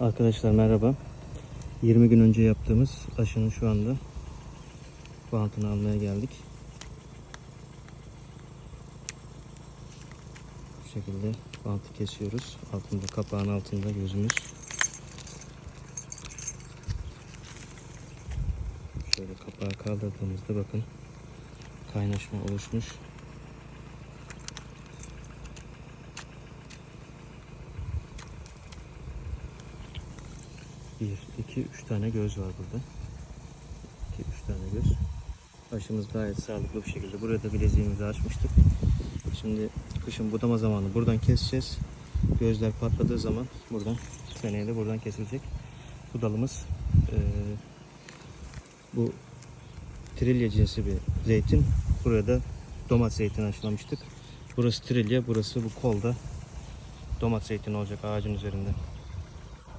Arkadaşlar merhaba. 20 gün önce yaptığımız aşının şu anda bantını almaya geldik. Bu şekilde bantı kesiyoruz. Altında kapağın altında gözümüz. Şöyle kapağı kaldırdığımızda bakın kaynaşma oluşmuş. Bir, iki, üç tane göz var burada. İki, üç tane göz. Aşımız gayet sağlıklı bir şekilde. Buraya da bileziğimizi açmıştık. Şimdi kışın budama zamanı buradan keseceğiz. Gözler patladığı zaman buradan seneye de buradan kesilecek. Bu dalımız eee, bu trilye cinsi bir zeytin. Buraya da domates zeytini aşılamıştık. Burası trilye, burası bu kolda domates zeytini olacak ağacın üzerinde.